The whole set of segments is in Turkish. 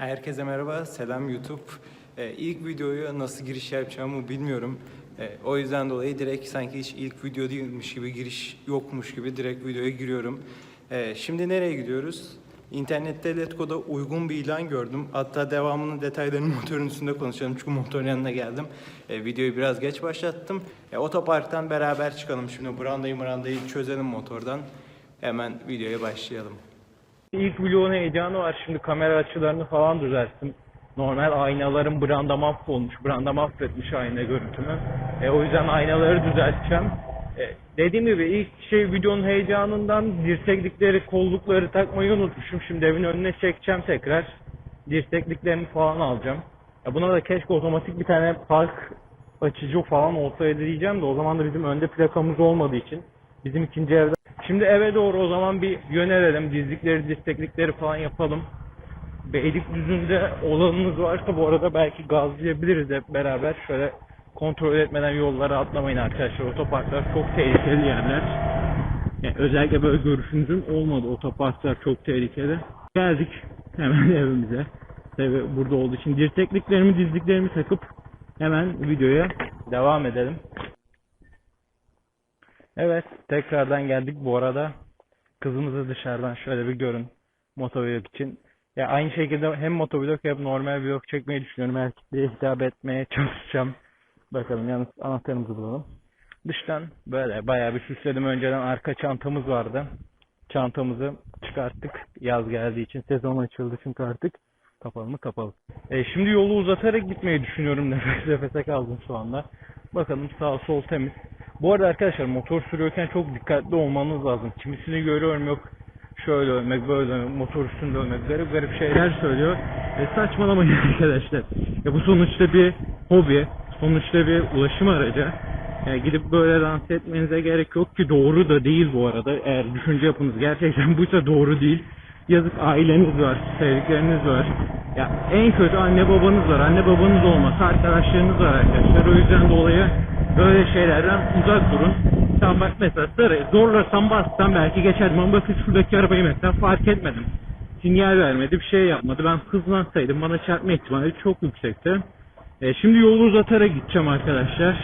Herkese merhaba, selam YouTube. Ee, ilk videoyu nasıl giriş yapacağımı bilmiyorum. Ee, o yüzden dolayı direkt sanki hiç ilk video değilmiş gibi, giriş yokmuş gibi direkt videoya giriyorum. Ee, şimdi nereye gidiyoruz? İnternette Letgo'da uygun bir ilan gördüm. Hatta devamının detaylarını motorun üstünde konuşalım çünkü motorun yanına geldim. Ee, videoyu biraz geç başlattım. Ee, otoparktan beraber çıkalım şimdi. Brandayı mırandayı çözelim motordan. Hemen videoya başlayalım. İlk vlogun heyecanı var. Şimdi kamera açılarını falan düzelttim. Normal aynalarım branda mahvolmuş. Branda mahvetmiş ayna görüntümü. E, o yüzden aynaları düzelteceğim. E, dediğim gibi ilk şey videonun heyecanından dirseklikleri, kollukları takmayı unutmuşum. Şimdi evin önüne çekeceğim tekrar. Dirsekliklerini falan alacağım. Ya buna da keşke otomatik bir tane park açıcı falan olsaydı diyeceğim de o zaman da bizim önde plakamız olmadığı için bizim ikinci evde. Şimdi eve doğru o zaman bir yönelelim. Dizlikleri, desteklikleri falan yapalım. Beylikdüzü'nde olanınız varsa bu arada belki gazlayabiliriz hep beraber. Şöyle kontrol etmeden yollara atlamayın arkadaşlar. Otoparklar çok tehlikeli yerler. Yani özellikle böyle görüşünüzün olmadı. Otoparklar çok tehlikeli. Geldik hemen evimize. Tabii burada olduğu için dirsekliklerimi, dizliklerimi takıp hemen videoya devam edelim. Evet, tekrardan geldik bu arada. Kızımızı dışarıdan şöyle bir görün motovlog için. Ya aynı şekilde hem motovlog hem normal vlog çekmeyi düşünüyorum. Erkeklere hitap etmeye çalışacağım. Bakalım yalnız anahtarımızı bulalım. Dıştan böyle bayağı bir süsledim. Önceden arka çantamız vardı. Çantamızı çıkarttık. Yaz geldiği için sezon açıldı çünkü artık. Kapalı mı? Kapalı. E, şimdi yolu uzatarak gitmeyi düşünüyorum. Nefes nefese kaldım şu anda. Bakalım sağ sol temiz. Bu arada arkadaşlar motor sürüyorken çok dikkatli olmanız lazım. Kimisini görüyorum yok şöyle ölmek böyle ölmek, motor üstünde ölmek garip garip şeyler söylüyor. E, saçmalamayın arkadaşlar. Ya bu sonuçta bir hobi. Sonuçta bir ulaşım aracı. Yani gidip böyle dans etmenize gerek yok ki doğru da değil bu arada. Eğer düşünce yapınız gerçekten buysa doğru değil. Yazık aileniz var, sevdikleriniz var. Ya en kötü anne babanız var. Anne babanız olmasa arkadaşlarınız var arkadaşlar. O yüzden dolayı böyle şeylerden uzak durun. Sen bak mesela sarı zorlasam bassam belki geçerdim ama bakın şuradaki arabayı mesela fark etmedim. Sinyal vermedi, bir şey yapmadı. Ben hızlansaydım bana çarpma ihtimali çok yüksekti. E, şimdi yolu uzatarak gideceğim arkadaşlar.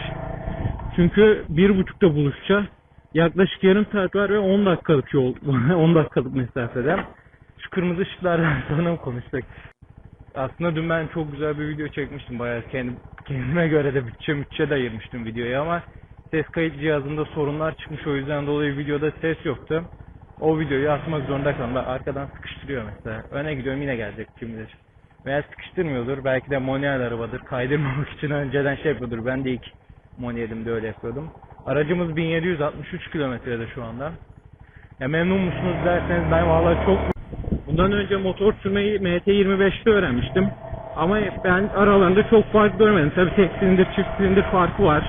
Çünkü bir buçukta buluşacağız. Yaklaşık yarım saat var ve 10 dakikalık yol, 10 dakikalık mesafede. Şu kırmızı ışıklardan sonra mı? Aslında dün ben çok güzel bir video çekmiştim. Bayağı kendim, kendime göre de bütçe bütçe de ayırmıştım videoya ama ses kayıt cihazında sorunlar çıkmış. O yüzden dolayı videoda ses yoktu. O videoyu atmak zorunda kaldım. Bak arkadan sıkıştırıyor mesela. Öne gidiyorum yine gelecek kim bilir. Veya sıkıştırmıyordur. Belki de manuel arabadır. Kaydırmamak için önceden şey yapıyordur. Ben de ilk manuelimde öyle yapıyordum. Aracımız 1763 kilometrede şu anda. Ya memnun musunuz derseniz ben vallahi çok Bundan önce motor sürmeyi MT25'te öğrenmiştim. Ama ben aralarında çok fark görmedim. Tabii tek silindir çift silindir farkı var.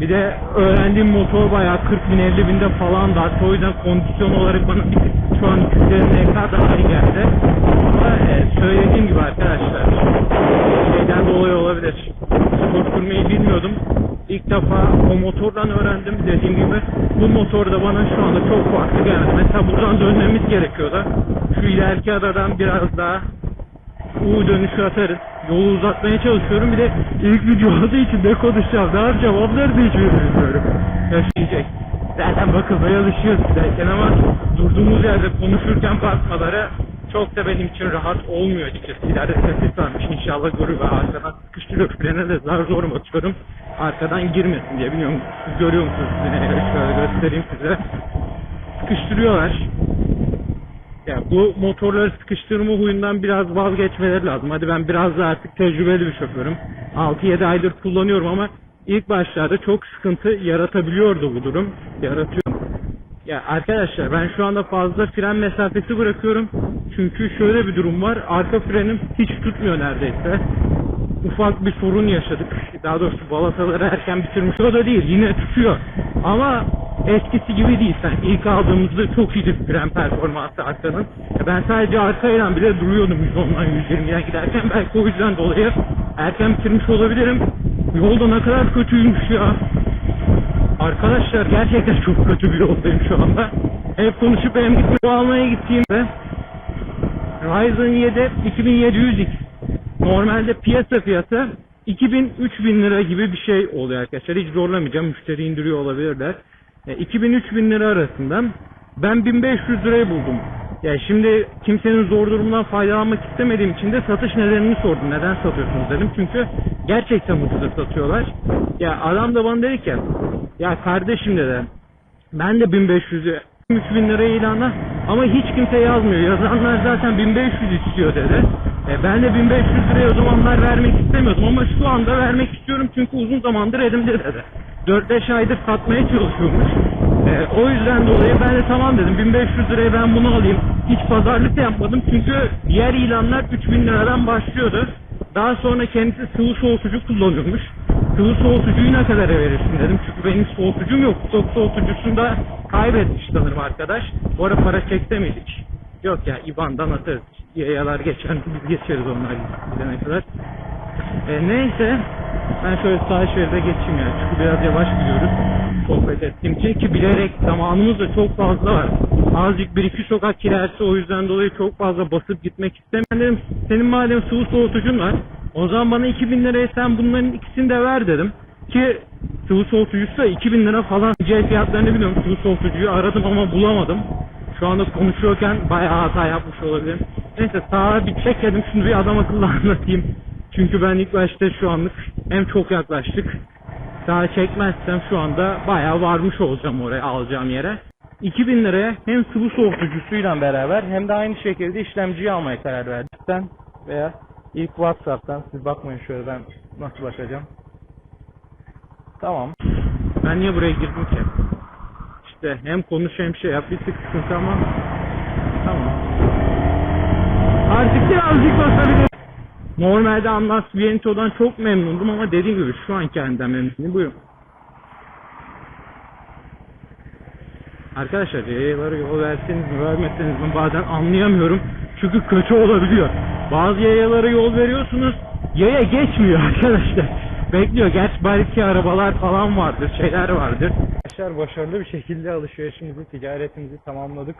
Bir de öğrendiğim motor bayağı 40 bin 50 binde falan da. O yüzden kondisyon olarak bana şu an yüklerine kadar daha iyi geldi. Ama e, söylediğim gibi arkadaşlar şeyden dolayı olabilir. Motor sürmeyi bilmiyordum. İlk defa o motordan öğrendim dediğim gibi. Bu motor da bana şu anda çok farklı geldi. Mesela buradan dönmemiz gerekiyordu. Şu ileriki aradan biraz daha U dönüşü atarız. Yolu uzatmaya çalışıyorum. Bir de ilk video olduğu için ne konuşacağım, ne yapacağım onları da hiç bilmiyorum. Yaşayacak. Zaten bakılmaya alışıyoruz derken ama durduğumuz yerde konuşurken bakmaları çok da benim için rahat olmuyor açıkçası. İleride ses varmış inşallah görür ve arkadan sıkıştırıyor. Frene de zar zor basıyorum. Arkadan girmesin diye. Bilmiyorum siz görüyor musunuz? Şöyle göstereyim size. Sıkıştırıyorlar. Ya bu motorları sıkıştırma huyundan biraz vazgeçmeleri lazım. Hadi ben biraz da artık tecrübeli bir şoförüm. 6-7 aydır kullanıyorum ama ilk başlarda çok sıkıntı yaratabiliyordu bu durum. Yaratıyor. Ya arkadaşlar ben şu anda fazla fren mesafesi bırakıyorum. Çünkü şöyle bir durum var. Arka frenim hiç tutmuyor neredeyse. Ufak bir sorun yaşadık. Daha doğrusu balataları erken bitirmiş. O da değil. Yine tutuyor. Ama eskisi gibi değil. Sen ilk aldığımızda çok iyiydi fren performansı arkanın. Ben sadece arkayla bile duruyordum 110'dan 120'den giderken. Belki o yüzden dolayı erken bitirmiş olabilirim. Yolda ne kadar kötüymüş ya. Arkadaşlar gerçekten çok kötü bir yoldayım şu anda. Hep konuşup hem gitmek almaya gittiğimde Ryzen 7 2700X normalde piyasa fiyatı 2000-3000 lira gibi bir şey oluyor arkadaşlar. Hiç zorlamayacağım. Müşteri indiriyor olabilirler. E, 2000-3000 lira arasından ben 1500 lirayı buldum. Ya şimdi kimsenin zor durumundan faydalanmak istemediğim için de satış nedenini sordum. Neden satıyorsunuz dedim. Çünkü gerçekten ucuza satıyorlar. Ya adam da bana dedi ki ya kardeşim dedi ben de 1500'ü 3000 liraya ilana ama hiç kimse yazmıyor. Yazanlar zaten 1500 istiyor dedi. E, ben de 1500 liraya o zamanlar vermek istemiyordum ama şu anda vermek istiyorum çünkü uzun zamandır elimde dedi. 4-5 aydır satmaya çalışıyormuş. E, o yüzden dolayı ben de tamam dedim 1500 liraya ben bunu alayım. Hiç pazarlık da yapmadım çünkü diğer ilanlar 3000 liradan başlıyordu. Daha sonra kendisi sıvı soğutucu kullanıyormuş. Sıvı soğutucuyu ne kadar verirsin dedim. Çünkü benim soğutucum yok. Stok soğutucusunu da kaybetmiş sanırım arkadaş. Bu ara para çekti miydik? Yok ya IBAN'dan atarız. Yayalar geçen biz geçeriz onlar gidene kadar. E, neyse ben şöyle sağ şeride geçeyim ya. Çünkü biraz yavaş gidiyoruz. Sohbet ettiğim için ki bilerek zamanımız da çok fazla var. Azıcık bir iki sokak kirası o yüzden dolayı çok fazla basıp gitmek istemiyorum. Dedim, senin madem sıvı soğutucun var. O zaman bana 2000 liraya sen bunların ikisini de ver dedim. Ki sıvı soğutucusu da 2000 lira falan. Cel fiyatlarını biliyorum. Sıvı soğutucuyu aradım ama bulamadım. Şu anda konuşuyorken bayağı hata yapmış olabilirim. Neyse sağa bir çek dedim şunu bir adam akıllı anlatayım. Çünkü ben ilk başta şu anlık hem çok yaklaştık. Sağa çekmezsem şu anda bayağı varmış olacağım oraya alacağım yere. 2000 liraya hem sıvı soğutucusuyla beraber hem de aynı şekilde işlemciyi almaya karar verdim. Ben veya ilk Whatsapp'tan siz bakmayın şöyle ben nasıl bakacağım. Tamam. Ben niye buraya girdim ki? İşte hem konuş hem şey yap bir tık sıkıntı ama tamam. Artık birazcık basabilirim. Normalde Anlas Viento'dan çok memnundum ama dediğim gibi şu an kendimden memnunum. Buyurun. Arkadaşlar yayalara yol verseniz mi vermeseniz mi bazen anlayamıyorum. Çünkü kötü olabiliyor. Bazı yayalara yol veriyorsunuz yaya geçmiyor arkadaşlar. Bekliyor. Gerçi belki arabalar falan vardır, şeyler vardır. Arkadaşlar başarılı bir şekilde alışverişimizi, ticaretimizi tamamladık.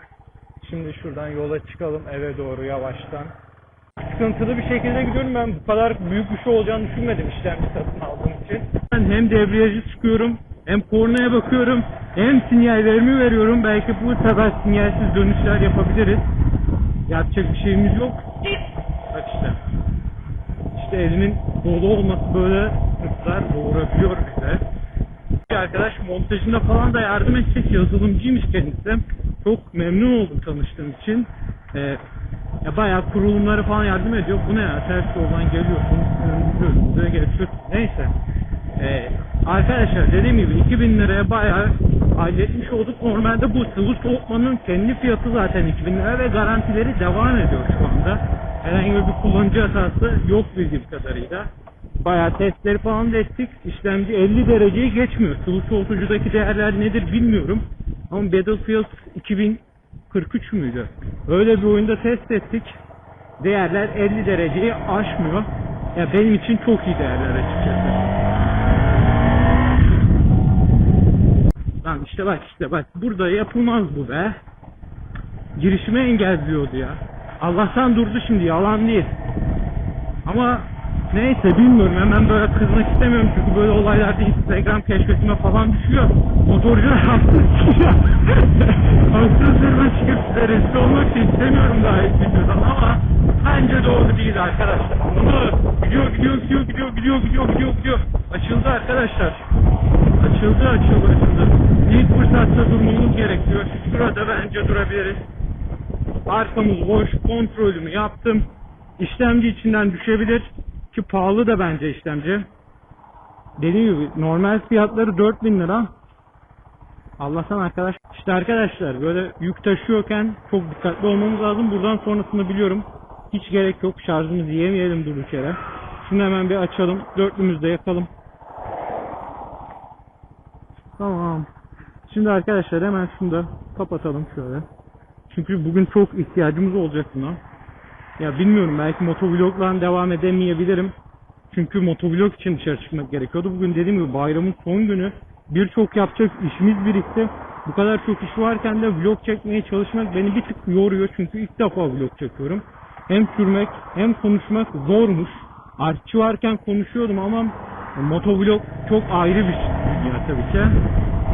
Şimdi şuradan yola çıkalım eve doğru yavaştan. Sıkıntılı bir şekilde gidiyorum ben bu kadar büyük bir şey olacağını düşünmedim işlemci satın aldığım için. Ben hem debriyajı sıkıyorum hem kornaya bakıyorum hem sinyallerimi veriyorum. Belki bu sefer sinyalsiz dönüşler yapabiliriz. Yapacak bir şeyimiz yok. Bak işte. İşte elimin dolu olması böyle sıkıntılar doğurabiliyor bize. Bir arkadaş montajında falan da yardım edecek yazılımcıymış kendisi. Çok memnun oldum tanıştığım için. Ee, ya bayağı kurulumları falan yardım ediyor. Bu ne ya? Ters yoldan geliyorsun. Önümüze geçiyorsun. Neyse. Ee, arkadaşlar dediğim gibi 2000 liraya bayağı halletmiş olduk. Normalde bu sıvı soğutmanın kendi fiyatı zaten 2000 lira ve garantileri devam ediyor şu anda. Herhangi bir kullanıcı hatası yok bildiğim kadarıyla. Bayağı testleri falan da ettik. İşlemci 50 dereceyi geçmiyor. Sıvı soğutucudaki değerler nedir bilmiyorum. Ama Battlefield 2043 müydü? Öyle bir oyunda test ettik. Değerler 50 dereceyi aşmıyor. Ya benim için çok iyi değerler açıkçası. Lan işte bak işte bak burada yapılmaz bu be. Girişime engelliyordu ya. Allah'tan durdu şimdi yalan değil. Ama neyse bilmiyorum hemen böyle kızmak istemiyorum çünkü böyle olaylarda Instagram keşfetime falan düşüyor. Motorcular haklı çıkıyor. Arkamız boş. Kontrolümü yaptım. İşlemci içinden düşebilir. Ki pahalı da bence işlemci. Dediğim gibi normal fiyatları 4000 lira. Allah'tan arkadaş. İşte arkadaşlar böyle yük taşıyorken çok dikkatli olmamız lazım. Buradan sonrasını biliyorum. Hiç gerek yok. Şarjımızı yemeyelim durduk yere. Şunu hemen bir açalım. Dörtlümüzde yakalım. Tamam. Şimdi arkadaşlar hemen şunu da kapatalım şöyle. Çünkü bugün çok ihtiyacımız olacak buna. Ya bilmiyorum belki motovlogla devam edemeyebilirim. Çünkü motovlog için dışarı çıkmak gerekiyordu. Bugün dediğim gibi bayramın son günü. Birçok yapacak işimiz birikti. Bu kadar çok iş varken de vlog çekmeye çalışmak beni bir tık yoruyor. Çünkü ilk defa vlog çekiyorum. Hem sürmek hem konuşmak zormuş. artçı varken konuşuyordum ama motovlog çok ayrı bir dünya tabii ki.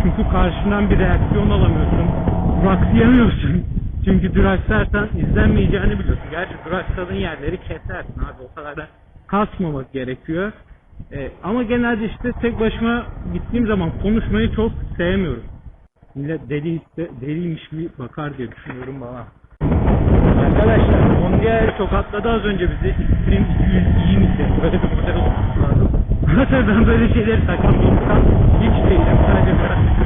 Çünkü karşından bir reaksiyon alamıyorsun. Duraksayamıyorsun. Çünkü duraksarsan izlenmeyeceğini biliyorsun. Gerçi duraksadığın yerleri kesersin abi. O kadar da kasmamak gerekiyor. Ee, ama genelde işte tek başıma gittiğim zaman konuşmayı çok sevmiyorum. Millet deli, deliymiş gibi bakar diye düşünüyorum bana. Arkadaşlar Mondial tokatladı az önce bizi. Extreme 200 iyi misin? Böyle bir model olması lazım. Zaten ben böyle şeyleri takan dostum hiç değilim. Sadece merak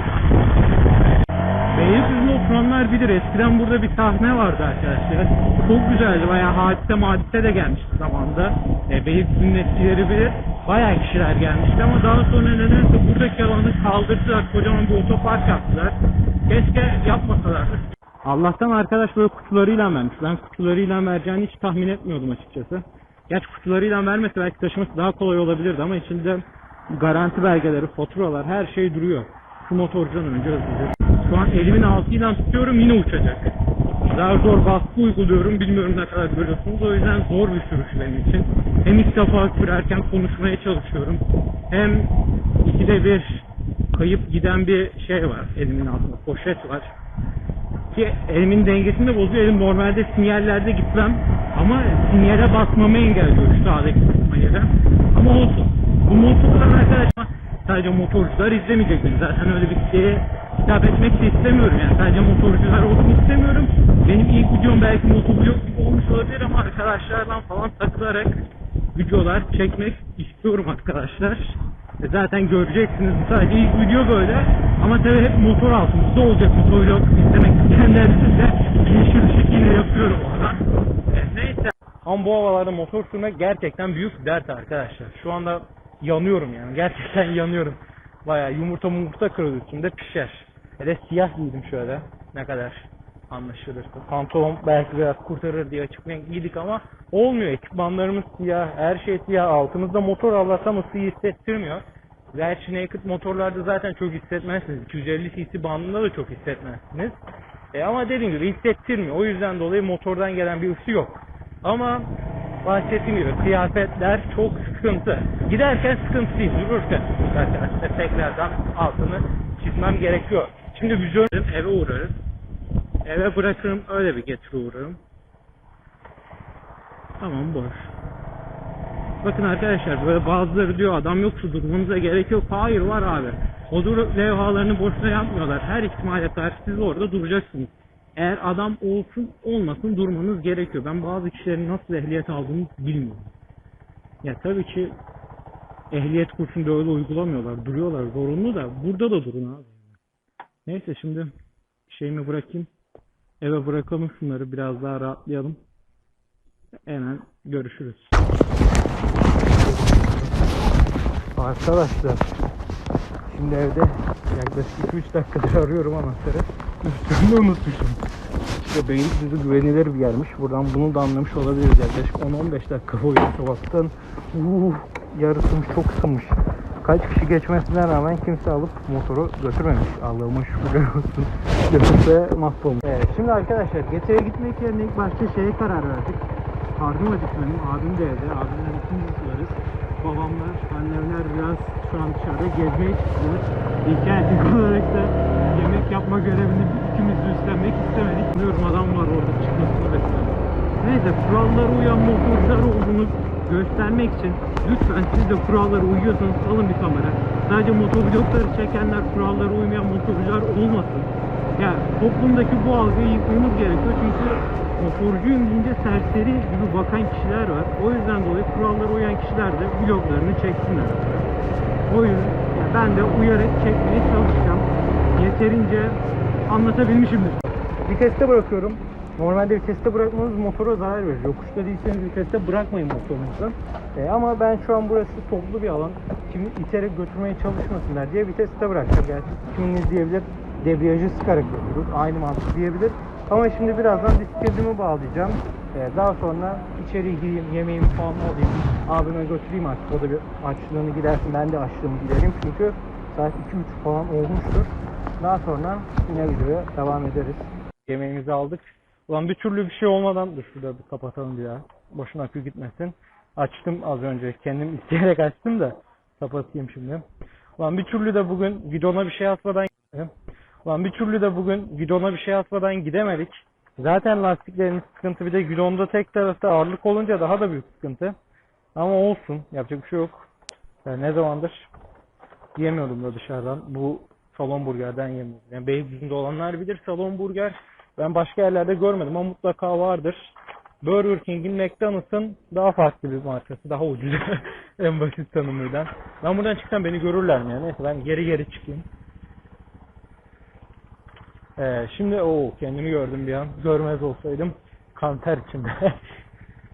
Beylikdüzü'nde oturanlar bilir. Eskiden burada bir sahne vardı arkadaşlar. Çok güzeldi. Bayağı hadise madise de gelmişti zamanında. E, Beylikdüzü'nün eskileri bilir. Bayağı kişiler gelmişti ama daha sonra nedense buradaki alanı kaldırdılar. Kocaman bir otopark yaptılar. Keşke yapmasalardı. Allah'tan arkadaş kutularıyla vermiş. Ben kutularıyla vereceğini hiç tahmin etmiyordum açıkçası. Gerçi kutularıyla vermese belki taşıması daha kolay olabilirdi ama içinde garanti belgeleri, faturalar her şey duruyor. Şu motorcudan önce hızlıca. Şu an elimin altıyla tutuyorum yine uçacak. Daha zor baskı uyguluyorum bilmiyorum ne kadar görüyorsunuz o yüzden zor bir sürüş benim için. Hem ilk defa sürerken konuşmaya çalışıyorum. Hem ikide bir kayıp giden bir şey var elimin altında poşet var ki elimin dengesini de bozuyor. Elim normalde sinyallerde gitmem ama sinyale basmamı engelliyor şu sağdaki sinyale. Ama olsun. Bu motorlar arkadaşlar sadece motorcular izlemeyecek. Zaten öyle bir kitleye hitap etmek de istemiyorum yani. Sadece motorcular olsun istemiyorum. Benim ilk videom belki motovlog gibi olmuş olabilir ama arkadaşlarla falan takılarak videolar çekmek istiyorum arkadaşlar. E zaten göreceksiniz sadece ilk video böyle ama tabii hep motor altımızda olacak motovlog izlemek isteyenler için de bir şekilde yapıyorum oradan. E, neyse. Ama bu havalarda motor sürmek gerçekten büyük dert arkadaşlar. Şu anda yanıyorum yani gerçekten yanıyorum. Bayağı yumurta yumurta kırıldı üstümde pişer. Hele siyah giydim şöyle ne kadar anlaşılırsa. Pantolon belki biraz kurtarır diye açık renk giydik ama olmuyor. Ekipmanlarımız siyah, her şey siyah. Altımızda motor Allah'tan ısıyı hissettirmiyor. Gerçi naked motorlarda zaten çok hissetmezsiniz. 250 cc bandında da çok hissetmezsiniz. E ama dediğim gibi hissettirmiyor. O yüzden dolayı motordan gelen bir ısı yok. Ama bahsettiğim gibi kıyafetler çok sıkıntı. Giderken sıkıntı değil, dururken arkadaşlar tekrardan altını çizmem gerekiyor. Şimdi vizyon eve uğrarız. Eve bırakırım öyle bir getiri uğrarım. Tamam boş. Bakın arkadaşlar böyle bazıları diyor adam yoksa durmanıza gerek yok. Hayır var abi. O dur levhalarını boşuna yapmıyorlar. Her ihtimale karşı siz orada duracaksınız. Eğer adam olsun olmasın durmanız gerekiyor. Ben bazı kişilerin nasıl ehliyet aldığını bilmiyorum. Ya tabii ki ehliyet kursunda öyle uygulamıyorlar. Duruyorlar zorunlu da burada da durun abi. Neyse şimdi şeyimi bırakayım. Eve bırakalım şunları biraz daha rahatlayalım. Hemen görüşürüz. Arkadaşlar şimdi evde yaklaşık 2-3 dakikadır arıyorum anahtarı. Üstümde unutmuşum. İşte Beylikdüzü güvenilir bir yermiş. Buradan bunu da anlamış olabiliriz. Yaklaşık 10-15 dakika boyunca sabahtan uh, yarısımış çok ısınmış. Kaç kişi geçmesine rağmen kimse alıp motoru götürmemiş. Allah'ıma şükürler olsun. Götürse mahvolmuş. Evet, şimdi arkadaşlar Getiri'ye gitmek yerine ilk başta şeye karar verdik. Karnım acıktı benim. Abim de evde. Abimle ikimiz varız. Babamlar, annemler biraz şu an dışarıda gezmeye çıktılar. İlk olarak da yemek yapma görevini ikimiz de üstlenmek istemedik. Biliyorum adam var orada çıkmasını bekliyorum. Neyse kurallara uyan motorcular olduğunu göstermek için lütfen siz de kurallara uyuyorsanız alın bir kamera. Sadece motovlogları çekenler kurallara uymayan motorcular olmasın. Ya toplumdaki bu algıyı yıkmamız gerekiyor çünkü motorcuyum deyince serseri gibi bakan kişiler var. O yüzden dolayı kurallara uyan kişiler de vloglarını çeksinler. O yüzden ya ben de uyarak çekmeye çalışacağım. Yeterince anlatabilmişimdir. Viteste bırakıyorum. Normalde viteste bırakmanız motora zarar verir. Yokuşta değilseniz viteste bırakmayın motorunuzu. E, ama ben şu an burası toplu bir alan. Kimi iterek götürmeye çalışmasınlar diye viteste bıraktım. Gerçi kiminiz diyebilir debriyajı sıkarak götürür. Aynı mantık diyebilir. Ama şimdi birazdan bisikletimi bağlayacağım. E, daha sonra içeri gireyim, yemeğimi falan alayım. Abime götüreyim artık. O da bir açlığını gidersin. Ben de açlığımı gidereyim. Çünkü saat 2-3 falan olmuştur. Daha sonra yine videoya devam ederiz. Yemeğimizi aldık. Ulan bir türlü bir şey olmadan dur şurada bir kapatalım bir daha. Boşuna akü gitmesin. Açtım az önce. Kendim isteyerek açtım da kapatayım şimdi. Ulan bir türlü de bugün gidona bir şey atmadan Ulan bir türlü de bugün gidona bir şey atmadan gidemedik. Zaten lastiklerin sıkıntı bir de gidonda tek tarafta ağırlık olunca daha da büyük sıkıntı. Ama olsun. Yapacak bir şey yok. Yani ne zamandır yemiyordum da dışarıdan. Bu salon burgerden yemiyordum. Yani Beylikdüzü'nde olanlar bilir salon burger. Ben başka yerlerde görmedim ama mutlaka vardır. Burger King'in McDonald's'ın daha farklı bir markası. Daha ucuz. en basit tanımıyla. Ben buradan çıksam beni görürler mi ya? Neyse ben geri geri çıkayım. Ee, şimdi o kendimi gördüm bir an. Görmez olsaydım kan ter içinde.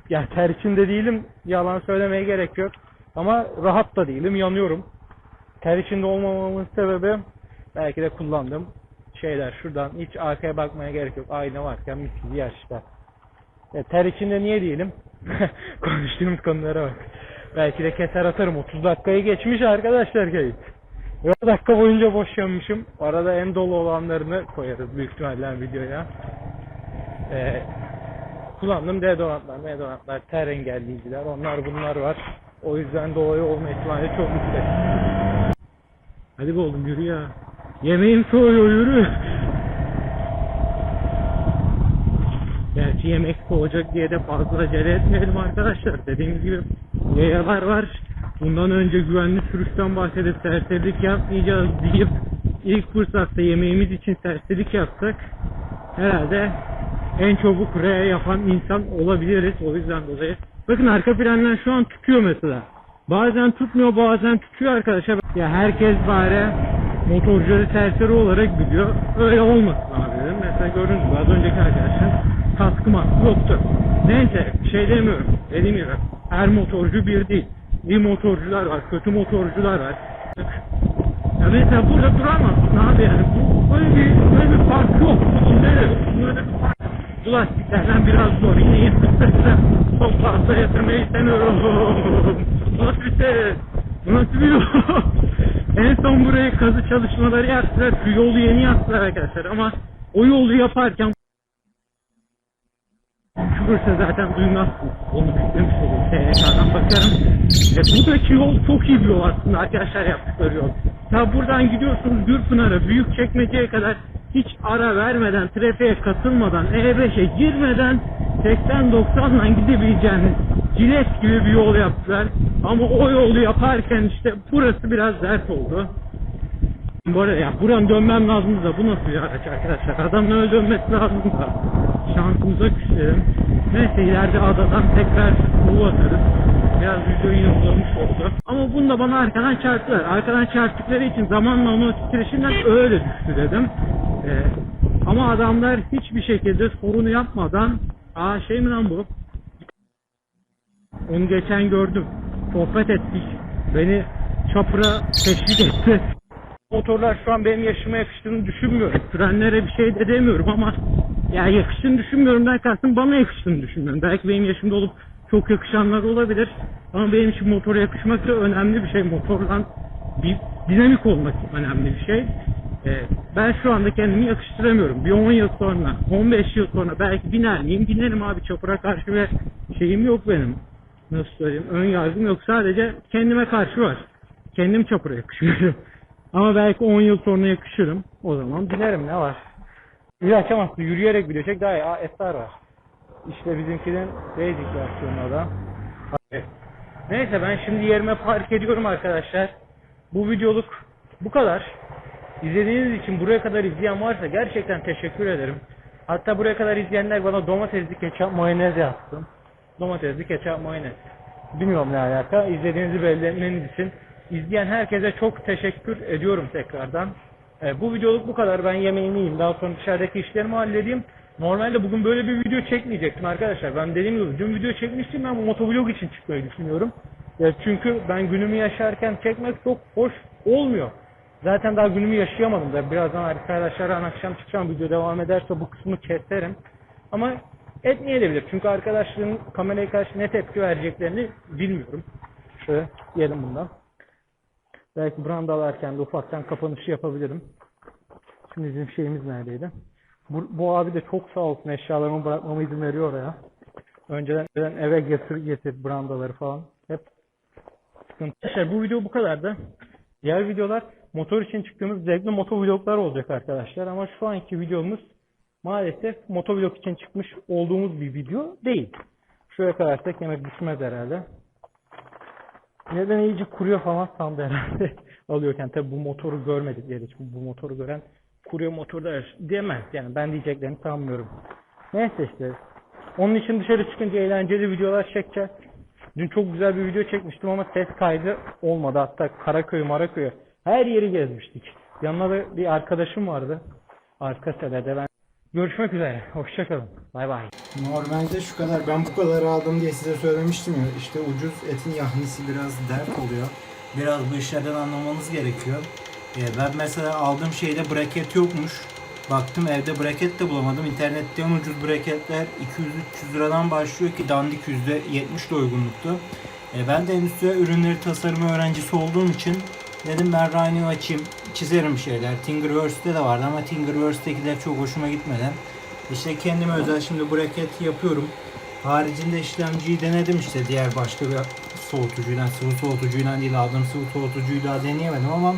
ya ter içinde değilim. Yalan söylemeye gerek yok. Ama rahat da değilim. Yanıyorum. Ter içinde olmamamın sebebi belki de kullandığım şeyler. Şuradan hiç arkaya bakmaya gerek yok. Ayna varken mis gibi yaşta. E, ter içinde niye değilim? Konuştuğumuz konulara bak. Belki de keser atarım. 30 dakikayı geçmiş arkadaşlar kayıt. Ve o dakika boyunca boş yanmışım. Arada en dolu olanlarını koyarız büyük ihtimalle videoya. Ee, kullandığım deodorantlar, deodorantlar, ter engelleyiciler, onlar bunlar var. O yüzden dolayı olma ihtimali çok yüksek. Hadi be oğlum yürü ya. Yemeğim soğuyor yürü. Gerçi yemek soğuyacak diye de fazla acele etmeyelim arkadaşlar. Dediğimiz gibi yayalar var. Bundan önce güvenli sürüşten bahsedip serserilik yapmayacağız deyip ilk fırsatta yemeğimiz için serserilik yapsak herhalde en çabuk R yapan insan olabiliriz. O yüzden dolayı. Bakın arka planlar şu an tutuyor mesela. Bazen tutmuyor bazen tutuyor arkadaşlar. Ya herkes bari motorcuları serseri olarak biliyor. Öyle olmasın abi dedim. Mesela gördüğünüz gibi az önceki arkadaşın kaskı maskı yoktu. Neyse şey demiyorum. Dediğim gibi her motorcu bir değil. İyi motorcular var, kötü motorcular var. Ya mesela burada duramazsın abi yani. Bu, böyle bir, böyle bir fark yok. Böyle, böyle bir fark. Bu lastiklerden biraz zor. Yine yetmişlerden çok fazla yatırmayı istemiyorum. Nasıl bir şey? Nasıl bir yol? En son buraya kazı çalışmaları yaptılar. Şu yolu yeni yaptılar arkadaşlar ama o yolu yaparken Şurası zaten duymazsın. Onu yüklemiş olur. TRK'dan bakarım. E, buradaki yol çok iyi bir yol aslında arkadaşlar yaptıkları yol. Ya buradan gidiyorsunuz Gürpınar'a, Büyükçekmece'ye kadar hiç ara vermeden, trafiğe katılmadan, E5'e girmeden 80-90'la gidebileceğiniz cilet gibi bir yol yaptılar. Ama o yolu yaparken işte burası biraz dert oldu. Bu arada ya buranın dönmem lazım da bu nasıl bir araç arkadaşlar? Adamın öyle dönmesi lazım da. Şansımıza küselim. Neyse ileride adadan tekrar bu atarız. Biraz video yine oldu. Ama bunu da bana arkadan çarptılar. Arkadan çarptıkları için zamanla onu titreşimden öyle düştü dedim. Ee, ama adamlar hiçbir şekilde sorunu yapmadan Aa şey mi lan bu? Onu geçen gördüm. Sohbet ettik. Beni çapura teşvik etti. Motorlar şu an benim yaşıma yakıştığını düşünmüyorum. Frenlere bir şey de demiyorum ama ya yakıştığını düşünmüyorum derken bana yakıştığını düşünmüyorum. Belki benim yaşımda olup çok yakışanlar olabilir. Ama benim için motora yakışmak da önemli bir şey. Motorla bir dinamik olmak önemli bir şey. Ee, ben şu anda kendimi yakıştıramıyorum. Bir 10 yıl sonra, 15 yıl sonra belki biner miyim? Binerim abi çapura karşı bir şeyim yok benim. Nasıl söyleyeyim? Ön yargım yok. Sadece kendime karşı var. Kendim çapura yakışıyorum. Ama belki 10 yıl sonra yakışırım. O zaman binerim ne var? Bir açamazsın. Yürüyerek video çek daha iyi. Aa SR var. İşte bizimkinin basic versiyonu da. Hadi. Neyse ben şimdi yerime park ediyorum arkadaşlar. Bu videoluk bu kadar. İzlediğiniz için buraya kadar izleyen varsa gerçekten teşekkür ederim. Hatta buraya kadar izleyenler bana domatesli ketçap mayonez yaptı. Domatesli ketçap mayonez. Bilmiyorum ne alaka. İzlediğinizi belli etmeniz için izleyen herkese çok teşekkür ediyorum tekrardan. Ee, bu videoluk bu kadar. Ben yemeğimi yiyeyim. Daha sonra dışarıdaki işlerimi halledeyim. Normalde bugün böyle bir video çekmeyecektim arkadaşlar. Ben dediğim gibi dün video çekmiştim. Ben bu motovlog için çıkmayı düşünüyorum. Ya çünkü ben günümü yaşarken çekmek çok hoş olmuyor. Zaten daha günümü yaşayamadım da birazdan arkadaşlarla akşam çıkacağım video devam ederse bu kısmı keserim. Ama etmeyebilir. Çünkü arkadaşların kameraya karşı ne tepki vereceklerini bilmiyorum. Şöyle yiyelim bundan. Belki brandalarken de ufaktan kapanışı yapabilirim. Şimdi bizim şeyimiz neredeydi? Bu, bu abi de çok sağ olsun eşyalarımı bırakmama izin veriyor oraya. Önceden, önceden eve getir getir brandaları falan. Hep sıkıntı. Arkadaşlar bu video bu kadardı. Diğer videolar motor için çıktığımız zevkli motor vloglar olacak arkadaşlar. Ama şu anki videomuz maalesef motovlog için çıkmış olduğumuz bir video değil. Kadar tek yemek düşmez herhalde. Neden iyice kuruyor falan sandı herhalde alıyorken. Tabi bu motoru görmedik diye için bu motoru gören kuruyor motor der diyemez. Yani ben diyeceklerini sanmıyorum. Neyse işte. Onun için dışarı çıkınca eğlenceli videolar çekeceğiz. Dün çok güzel bir video çekmiştim ama ses kaydı olmadı. Hatta Karaköy, Maraköy her yeri gezmiştik. Yanına da bir arkadaşım vardı. Arka sedede ben. Görüşmek üzere. Hoşçakalın. Bay bay. Normalde şu kadar ben bu kadar aldım diye size söylemiştim ya işte ucuz etin yahnisi biraz dert oluyor. Biraz bu işlerden anlamanız gerekiyor. Ee, ben mesela aldığım şeyde braket yokmuş. Baktım evde braket de bulamadım. İnternetten ucuz braketler 200-300 liradan başlıyor ki dandik %70 de uygunluktu. Ee, ben de endüstri ürünleri tasarımı öğrencisi olduğum için dedim ben Rhine'ı açayım çizerim şeyler. Thingiverse'de de vardı ama Thingiverse'dekiler çok hoşuma gitmedi. İşte kendime özel şimdi braket yapıyorum. Haricinde işlemciyi denedim işte diğer başka bir soğutucuyla, sıvı soğutucuyla değil aldığım sıvı soğutucuyu daha deneyemedim ama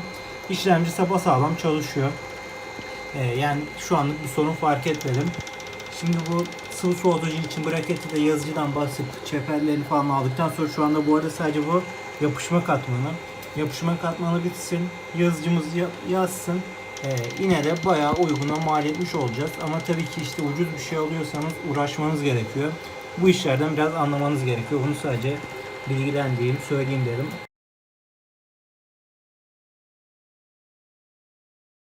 işlemci sapasağlam çalışıyor. Ee, yani şu anlık bir sorun fark etmedim. Şimdi bu sıvı soğutucu için braketi de yazıcıdan basıp çeperlerini falan aldıktan sonra şu anda bu arada sadece bu yapışma katmanı. Yapışma katmanı bitsin, yazıcımız ya- yazsın. Ee, yine de bayağı uyguna mal etmiş olacağız. Ama tabii ki işte ucuz bir şey alıyorsanız uğraşmanız gerekiyor. Bu işlerden biraz anlamanız gerekiyor. Bunu sadece bilgilendireyim, söyleyeyim dedim.